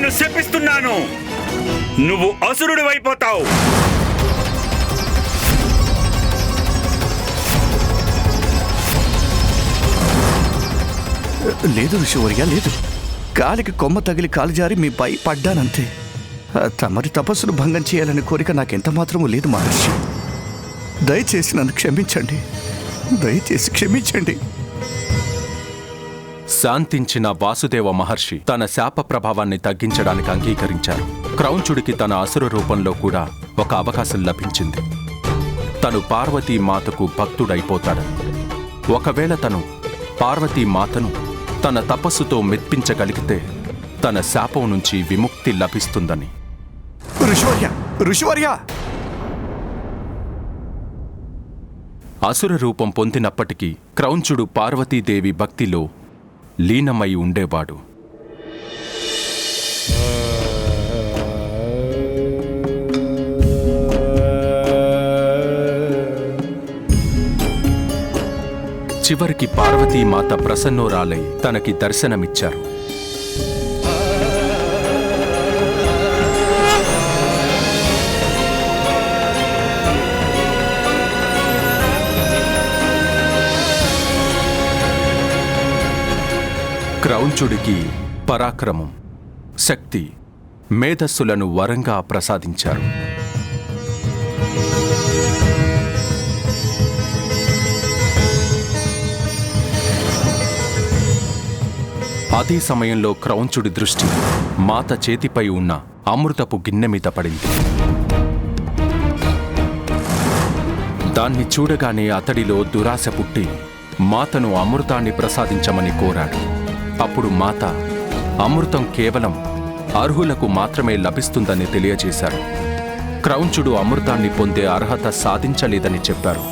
నిన్ను శపిస్తున్నాను. నువ్వు అసురుడు అయిపోతావు. లేదు ఋషివర్య లేదు. కాలికి కొమ్మ తగిలి కాలుజారి మీ పై పడ్డానంతే. తమరి తపస్సును భంగం చేయాలనే కోరిక నాకెంత మాత్రమూ లేదు మహర్షి. దయచేసి నన్ను క్షమించండి. దయచేసి క్షమించండి. శాంతించిన వాసుదేవ మహర్షి తన శాప ప్రభావాన్ని తగ్గించడానికి అంగీకరించారు. క్రౌంచుడికి తన అసుర రూపంలో కూడా ఒక అవకాశం లభించింది. తను పార్వతీ మాతకు భక్తుడైపోతాడని ఒకవేళ తను పార్వతీ మాతను తన తపస్సుతో మెప్పించగలిగితే తన శాపం నుంచి విముక్తి లభిస్తుందని. ఋషివర్య ఋషివర్య! అసుర రూపం పొందినప్పటికీ క్రౌంచుడు పార్వతీదేవి భక్తిలో లీనమై ఉండేవాడు. చివరికి పార్వతీమాత ప్రసన్నోరాలై తనకి దర్శనమిచ్చారు. క్రౌంచుడికి పరాక్రమం శక్తి మేధస్సులను వరంగా ప్రసాదించారు. అదే సమయంలో క్రౌంచుడి దృష్టి మాత చేతిపై ఉన్న అమృతపు గిన్నె మీద పడింది. దాన్ని చూడగానే అతడిలో దురాశ పుట్టి మాతను అమృతాన్ని ప్రసాదించమని కోరాడు. అప్పుడు మాత అమృతం కేవలం అర్హులకు మాత్రమే లభిస్తుందని తెలియజేశారు క్రౌంచుడు అమృతాన్ని పొందే అర్హత సాధించలేదని చెప్పారు.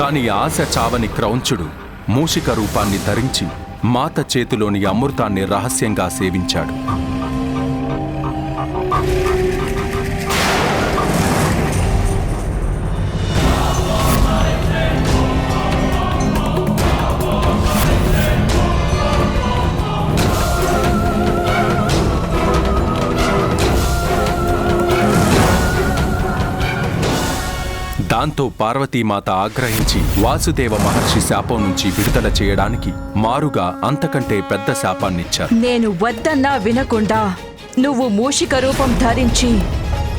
కాని ఆశ చావని క్రౌంచుడు మూషిక రూపాన్ని ధరించి మాత చేతిలోని అమృతాన్ని రహస్యంగా సేవించాడు. దాంతో పార్వతీమాత ఆగ్రహించి వాసుదేవ మహర్షి శాపం నుంచి విడుదల చేయడానికి మారుగా అంతకంటే పెద్ద శాపాన్నిచ్చారు. నేను వద్దన్నా వినకుండా నువ్వు మూషిక రూపం ధరించి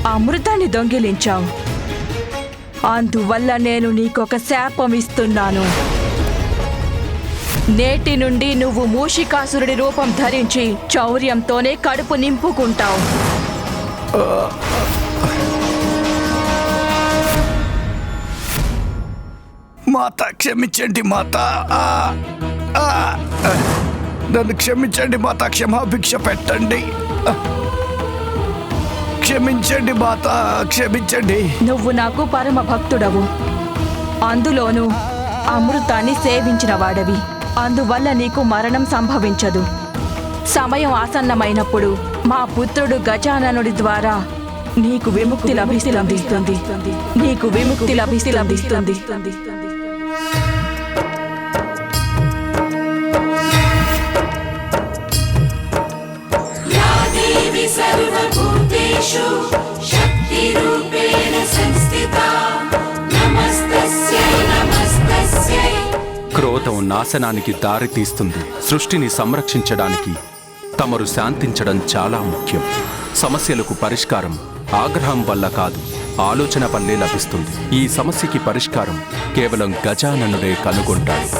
అమృతాన్ని దొంగిలించావు. అందువల్ల నేను నీకొక శాపం ఇస్తున్నాను. నేటి నుండి నువ్వు మూషికాసురుడి రూపం ధరించి చౌర్యంతోనే కడుపు నింపుకుంటావు. మాత క్షమించండి మాత. నన్ను క్షమించండి మాత క్షమాభిక్ష పెట్టండి. క్షమించండి మాత క్షమించండి. నువ్వు నాకు పరమ భక్తుడవు. అందులోనూ అమృతాన్ని సేవించిన వాడవి. అందువల్ల నీకు మరణం సంభవించదు. సమయం ఆసన్నమైనప్పుడు మా పుత్రుడు గజాననుడి ద్వారా నీకు విముక్తి లభిస్తుంది. నీకు విముక్తి లభిస్తుంది లభిస్తుంది. सर्वभूतेषु शक्तिरूपेण संस्थिता नमस्तस्यै नमस्तस्यै క్రోధం నాశనానికి దారితీస్తుంది సృష్టిని సంరక్షించడానికి తమరు శాంతించడం చాలా ముఖ్యం సమస్యలకు పరిష్కారం ఆగ్రహం వల్ల కాదు ఆలోచన వల్లే లభిస్తుంది ఈ సమస్యకి పరిష్కారం కేవలం గజాననుడే కనుగొంటాడు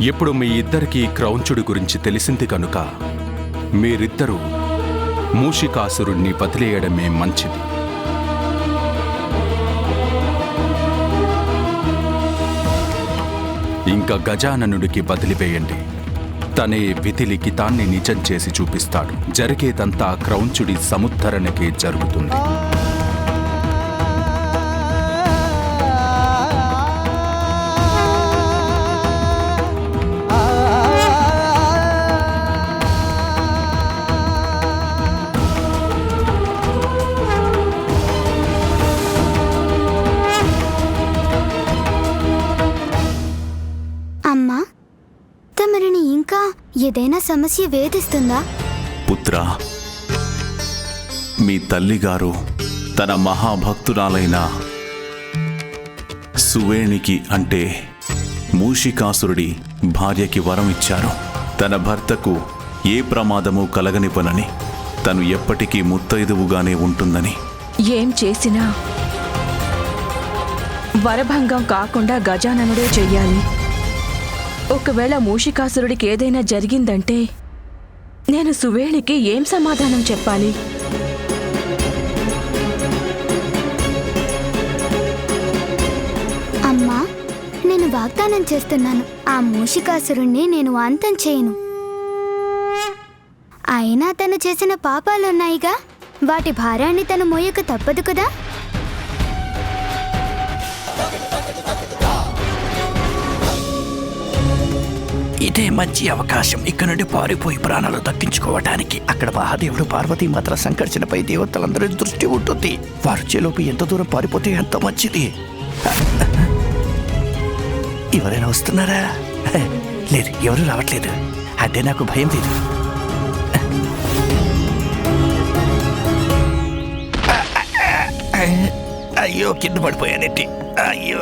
ఇప్పుడు మీ ఇద్దరికీ క్రౌంచుడి గురించి తెలిసింది కనుక మీరిద్దరూ మూషికాసురుణ్ణి వదిలేయడమే మంచిది. ఇంకా గజాననుడికి వదిలివేయండి. తనే విధిలికి తాన్ని నిజం చేసి చూపిస్తాడు. జరిగేదంతా క్రౌంచుడి సముద్ధరణకే జరుగుతుంది. సమస్య వేధిస్తుందా? పుత్ర మీ తల్లిగారు తన మహాభక్తురాలైన సువేణికి అంటే మూషికాసురుడి భార్యకి వరం ఇచ్చారు. తన భర్తకు ఏ ప్రమాదము కలగనివ్వనని తను ఎప్పటికీ ముత్తైదువుగానే ఉంటుందని. ఏం చేసినా వరభంగం కాకుండా గజాననుడే చెయ్యాలి. ఒకవేళ మూషికాసురుడికి ఏదైనా జరిగిందంటే నేను సువేళికి ఏం సమాధానం చెప్పాలి? అమ్మా నేను వాగ్దానం చేస్తున్నాను. ఆ మూషికాసురుణ్ణి నేను అంతం చేయను. అయినా తను చేసిన పాపాలున్నాయిగా వాటి భారాన్ని తను మోయక తప్పదు కదా? ఇదే మంచి అవకాశం. ఇక్కడ నుండి పారిపోయి ప్రాణాలు దక్కించుకోవటానికి అక్కడ మహాదేవుడు పార్వతీ మాత్ర సంకర్షణపై దేవతలందరి దృష్టి ఉంటుంది. వారు చేలోపు ఎంత దూరం పారిపోతే ఎంత మంచిది. ఎవరైనా వస్తున్నారా? లేదు ఎవరు రావట్లేదు. అంటే నాకు భయం లేదు. అయ్యో కింద పడిపోయానెట్టి అయ్యో.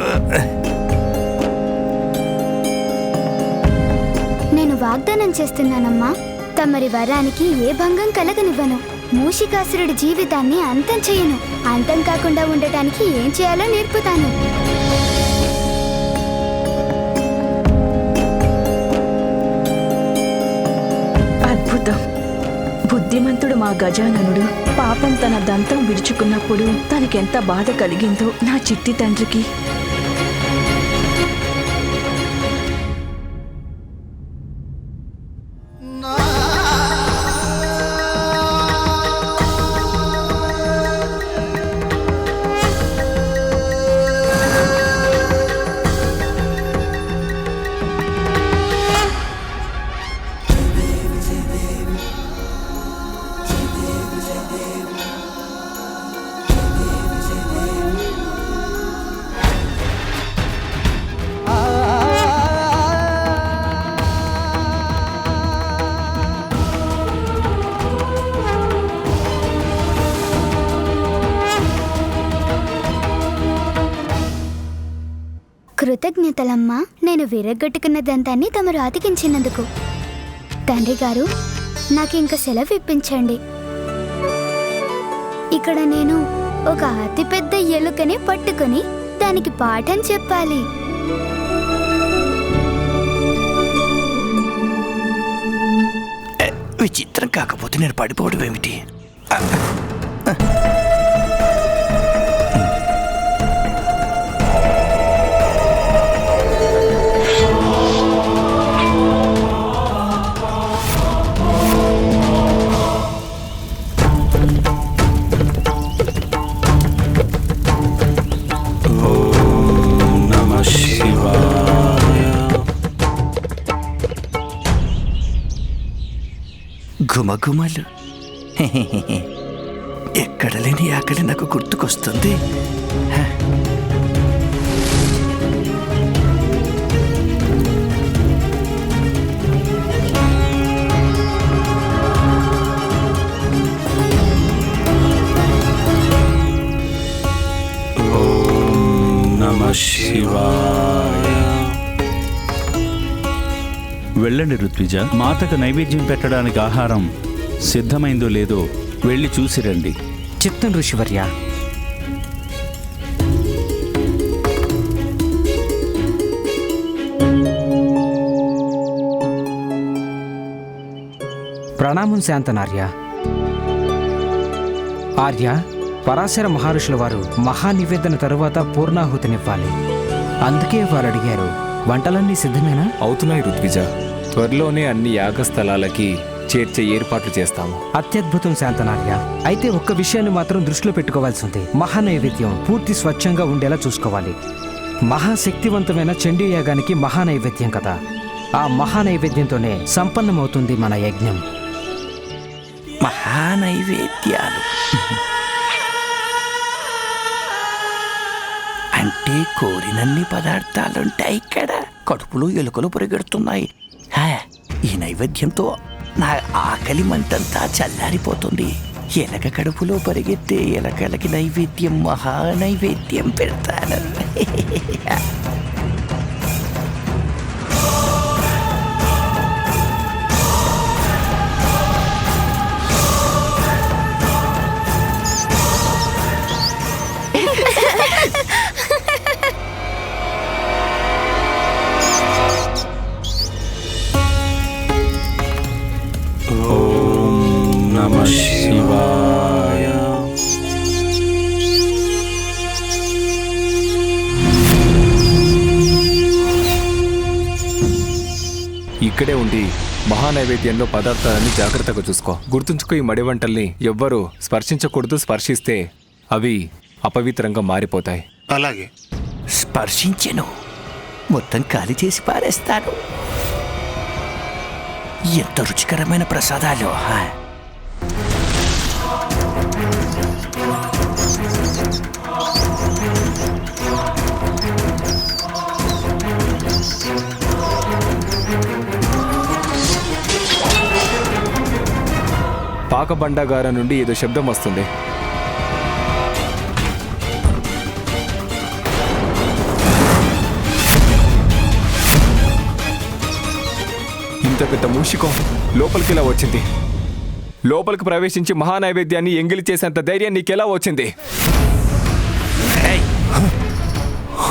వాగ్దానం చేస్తున్నానమ్మా. తమరి వరానికి ఏ భంగం కలగనివ్వను. మూషికాసురుడి జీవితాన్ని అంతం చేయను. అంతం కాకుండా ఉండటానికి ఏం చేయాలో నేర్పుతాను. అద్భుతం. బుద్ధిమంతుడు మా గజాననుడు. పాపం తన దంతం విరుచుకున్నప్పుడు తనకెంత బాధ కలిగిందో నా చిట్టి తండ్రికి నేను దంతాన్ని తమరు అతికించినందుకు. తండ్రి గారు నాకు ఇంక సెలవు ఇప్పించండి. ఇక్కడ నేను ఒక అతిపెద్ద ఎలుకని పట్టుకొని దానికి పాఠం చెప్పాలి. విచిత్రం కాకపోతే నేను పడిపోవడం ఏమిటి? ఘుమఘుమలు ఎక్కడ లేని ఆకలి నాకు గుర్తుకొస్తుంది. శివా వెళ్ళండి ఋత్విజ. మాతకు నైవేద్యం పెట్టడానికి ఆహారం సిద్ధమైందో లేదో వెళ్ళి చూసిరండి చిత్తం ఋషివర్య. ప్రణామం శాంతనార్య. ఆర్య పరాశర మహర్షుల వారు మహానివేదన తరువాత పూర్ణాహుతినివ్వాలి. అందుకే వారు అడిగారు వంటలన్నీ సిద్ధమేనా? అవుతున్నాయి ఋత్విజ. త్వరలోనే అన్ని యాగస్థలాలకి చేర్చే ఏర్పాట్లు చేస్తాము. అత్యద్భుతం శాంతనార్య. అయితే ఒక్క విషయాన్ని మాత్రం దృష్టిలో పెట్టుకోవాల్సి ఉంది మహానైవేద్యం పూర్తి స్వచ్ఛంగా ఉండేలా చూసుకోవాలి. మహాశక్తివంతమైన చండీ యాగానికి మహానైవేద్యం కదా. ఆ మహానైవేద్యంతోనే సంపన్నమవుతుంది మన యజ్ఞం. మహానైవేద్యాలు. అంటే కోరినన్ని పదార్థాలుంటాయి ఇక్కడ. కడుపులో ఎలుకలు పరిగెడుతున్నాయి. ఈ నైవేద్యంతో నా ఆకలి మంటంతా చల్లారిపోతుంది. ఎలక కడుపులో పరిగెత్తే ఎలకలకి నైవేద్యం మహా నైవేద్యం పెడతాను. ఇక్కడే ఉండి మహానైవేద్యంలో పదార్థాలని జాగ్రత్తగా చూసుకో. గుర్తుంచుకో ఈ మడి వంటల్ని ఎవ్వరూ స్పర్శించకూడదు స్పర్శిస్తే అవి అపవిత్రంగా మారిపోతాయి. అలాగే. స్పర్శించెను. మొత్తం ఖాళీ చేసి పారేస్తాను. ఎంత రుచికరమైన ప్రసాదాలు హా. పాకబండాగార నుండి ఏదో శబ్దం వస్తుంది. ఇంత పెద్ద మూషికం లోపలికి ఇలా వచ్చింది? లోపలికి ప్రవేశించి మహానైవేద్యాన్ని ఎంగిలి చేసేంత ధైర్యం నీకెలా వచ్చింది!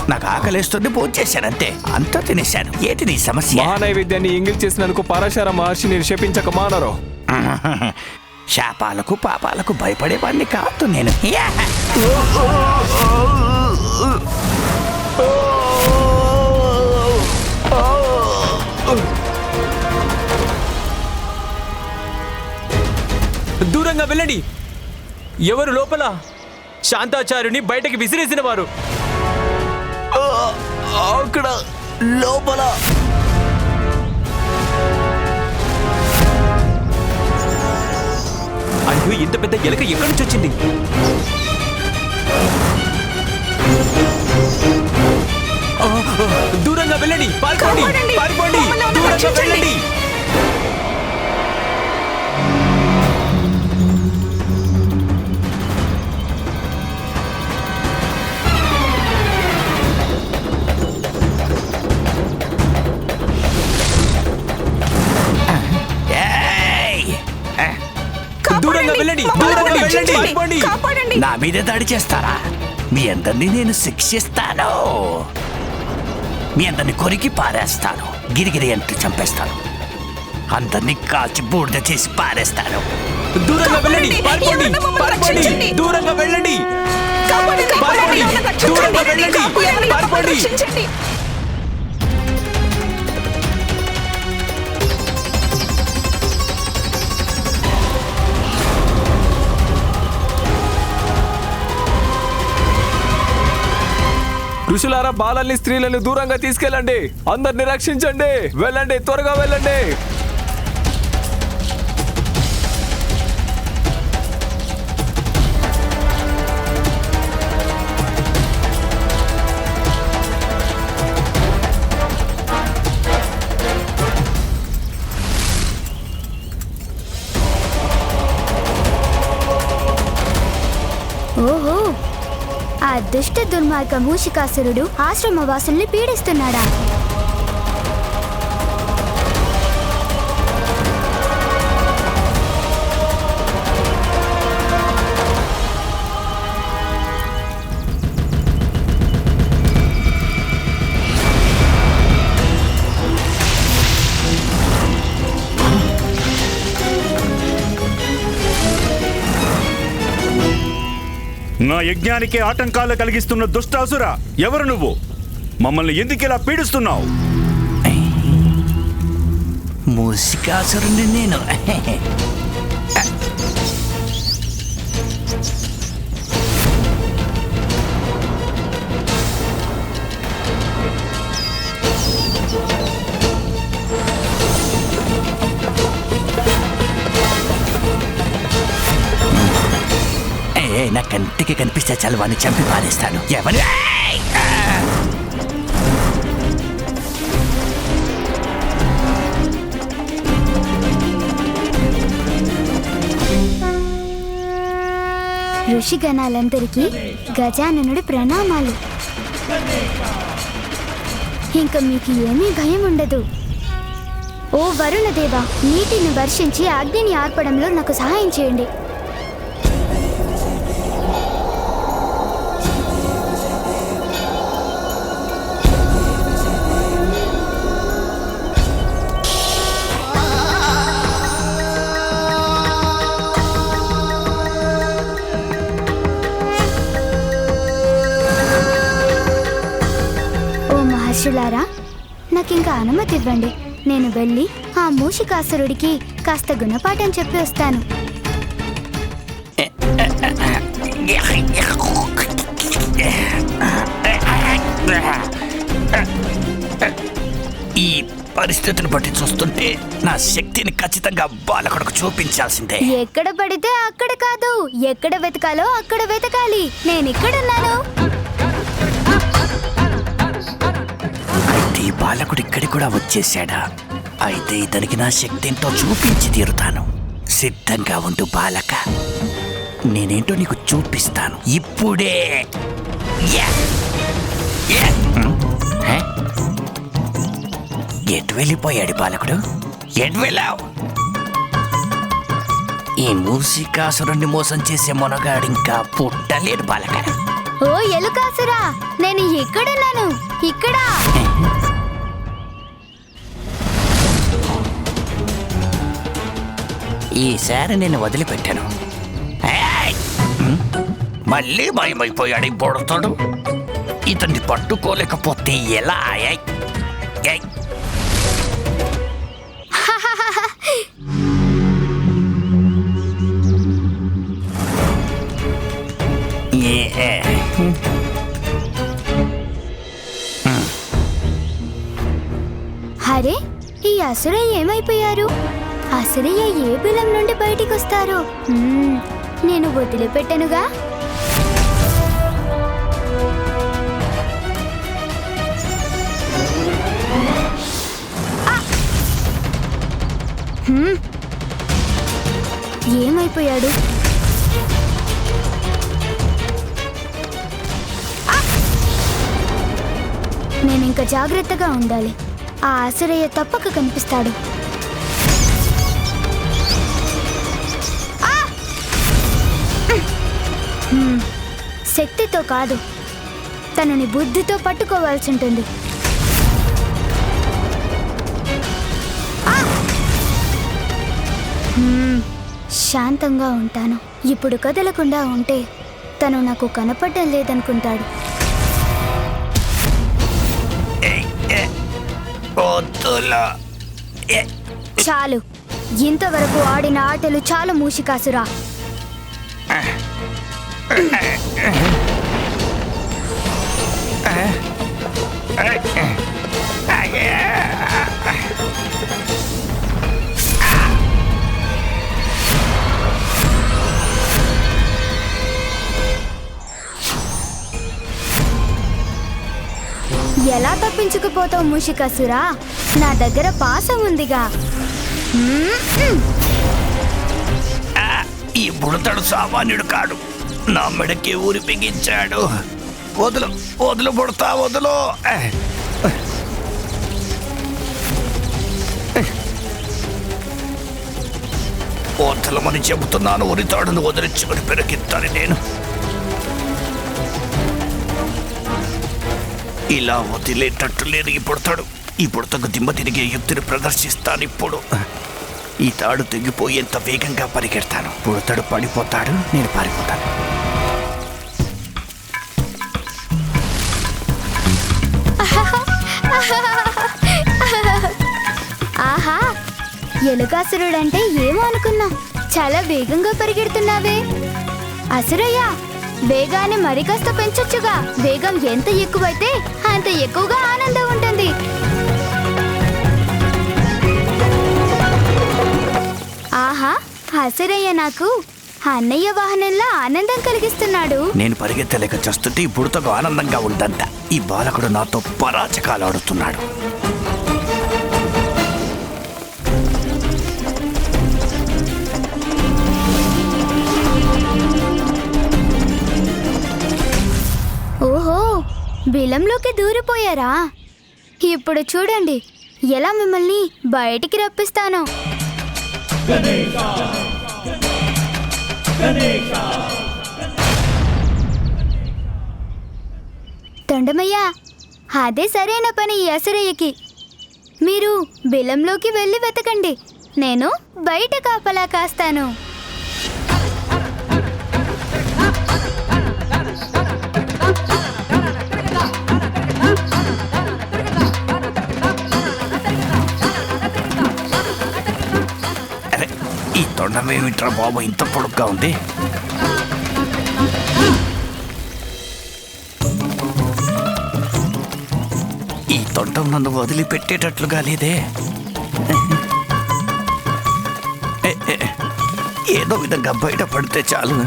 నాకు ఆకలేస్తుంది భోజనం చేశాను అంతే. అంతా తినేశాను. ఏంటి నీ సమస్య? మహానైవేద్యాన్ని ఎంగిలి చేసినందుకు పరాశర మహర్షిని శపించక మానరు. శాపాలకు పాపాలకు భయపడేవాడిని కాదు నేను. యా! దూరంగా వెళ్ళండి. ఎవరు లోపల? శాంతాచార్యుని బయటకి విసిరేసిన వారు. అక్కడ లోపల. అయ్యో ఇంత పెద్ద ఎలక ఎక్కడి నుంచి వచ్చింది? దూరంగా వెళ్ళండి. పారిపోండి. పారిపోండి. దూరంగా వెళ్ళండి. వెళ్ళండి. దూరంగా వెళ్ళండి. నా మీద దాడి చేస్తారా? మీ అందరినీ నేను శిక్షిస్తాను. మీ అందరిని కొరికి పారేస్తాను. గిరిగిరి అంటూ చంపేస్తాను. అందరినీ కాల్చి బూడిద చేసి పారేస్తాను. దూరంగా వెళ్ళండి. పారిపోండి. పారిపోండి. దూరంగా వెళ్ళండి. పారిపోండి. దూరంగా వెళ్ళండి. పారిపోండి. ఋషులారా బాలల్ని స్త్రీలను దూరంగా తీసుకెళ్ళండి. అందరిని రక్షించండి. వెళ్ళండి త్వరగా వెళ్ళండి. దుష్ట దుర్మార్గ మూషికాసురుడు ఆశ్రమవాసుల్ని పీడిస్తున్నాడా? నా యజ్ఞానికి ఆటంకాలు కలిగిస్తున్న దుష్టాసుర ఎవరు నువ్వు? మమ్మల్ని ఎందుకు ఇలా పీడిస్తున్నావు? మూసికాసురుని నేను. నా కంటికి కనిపిస్తే చాలు వాడిని చంపి పారేస్తాను. ఎవరు ఋషిగణాలందరికీ గజాననుడి ప్రణామాలు. ఇంకా మీకు ఏమీ భయం ఉండదు. ఓ వరుణదేవా నీటిని వర్షించి అగ్నిని ఆర్పడంలో నాకు సహాయం చేయండి. ఓ మహర్షులారా నాకింకా అనుమతి ఇవ్వండి. నేను వెళ్ళి ఆ మూషికాసురుడికి కాస్త గుణపాఠం చెప్పి వస్తాను. ఈ పరిస్థితిని బట్టి చూస్తుంటే నా శక్తిని ఖచ్చితంగా బాలకుడికి చూపించాల్సిందే. ఎక్కడ పడితే అక్కడ కాదు. ఎక్కడ వెతకాలో అక్కడ వెతకాలి. నేను ఇక్కడున్నాను. బాలకుడు ఇక్కడికి కూడా వచ్చేసాడా అయితే ఇతనికి నా శక్తితో చూపించి తీరుతాను. సిద్ధంగా ఉండు బాలక. నేనేంటో నీకు చూపిస్తాను. ఇప్పుడే? ఎటు వెళ్ళిపోయాడు బాలకుడు? ఎటు వెళ్ళావు? ఈ మూసికాసురుణ్ణి మోసం చేసే మొనగాడు ఇంకా పుట్టలేడు బాలక. ఓ ఎలుకాసురా నేను ఇక్కడున్నాను. ఇక్కడ? ఈసారి నేను వదిలిపెట్టాను. మళ్ళీ భయమైపోయాడు ఈ బుడతాడు. ఇతన్ని పట్టుకోలేకపోతే ఎలా? ఏ, అరే ఈ అసురయ్య ఏమైపోయారు? అసలే ఏ బిలం నుండి బయటికి వస్తారు నేను వదిలిపెట్టనుగా. ఏమైపోయాడు? నేను ఇంకా జాగ్రత్తగా ఉండాలి. ఆ ఆశ్రయ తప్పక కనిపిస్తాడు. శక్తితో కాదు. తనని బుద్ధితో పట్టుకోవాల్సి ఉంటుంది. శాంతంగా ఉంటాను. ఇప్పుడు కదలకుండా ఉంటే తను నాకు కనపడడం లేదనుకుంటాడు. చాలు. ఇంతవరకు ఆడిన ఆటలు చాలు మూషికాసురా. ఎలా తప్పించుకుపోతావు మూషికాసురా? నా దగ్గర పాసం ఉందిగా. ఈ బుడతడు సామాన్యుడు కాడు. నా మెడకి ఊరి బిగించాడు. వదులు వదులు పుడతా వదులు. వదలమని చెబుతున్నాను ఉరితాడును వదిలించుకుని పెరిగిస్తాను నేను. ఇలా వదిలేటట్టు లేదు ఈ బుడతాడు. ఈ బుడతకు దిమ్మ తిరిగే యుక్తిని ప్రదర్శిస్తాను ఇప్పుడు ఈ తాడు తెగిపోయేంత వేగంగా పరిగెడతాను. పుడతాడు పడిపోతాడు నేను పారిపోతాను. ఆహా ఎలుకాసురుడంటే ఏమో అనుకున్నా. చాలా వేగంగా పరిగెడుతున్నావే. అసురయ్య వేగాన్ని మరి కాస్త పెంచొచ్చుగా. వేగం ఎంత ఎక్కువైతే అంత ఎక్కువగా ఆనందం ఉంటుంది. హసరయ్య నాకు. అన్నయ్య వాహనంలో ఆనందం కలిగిస్తున్నాడు. నేను పరిగెత్తలేక చస్తుంటే ఈ బుడతకు ఆనందంగా ఉందంట. ఈ బాలకుడు నాతో పరాచకాలు ఆడుతున్నాడు. ఓహో బిలంలోకి దూరిపోయారా? ఇప్పుడు చూడండి ఎలా మిమ్మల్ని బయటికి రప్పిస్తాను. తొండమయ్యా అదే సరైన పని ఈ మీరు బిలంలోకి వెళ్ళి వెతకండి. నేను బయట కాపలా కాస్తాను. ఏమిట్రా బాబు ఇంత పొడుగ్గా ఉంది? ఈ తొండం నన్ను వదిలిపెట్టేటట్లుగా లేదే. ఏదో విధంగా బయటపడితే చాలు.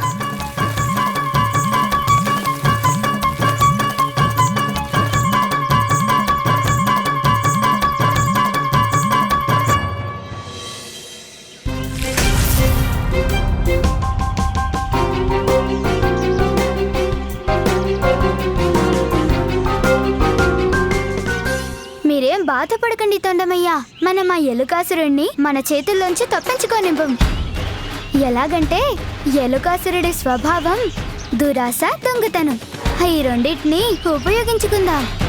మా ఆ ఎలుకాసురుణ్ణి మన చేతుల్లోంచి తప్పించుకోనివ్వం. ఎలాగంటే ఎలుకాసురుడి స్వభావం దురాశ దొంగతనం. ఈ రెండింటినీ ఉపయోగించుకుందాం.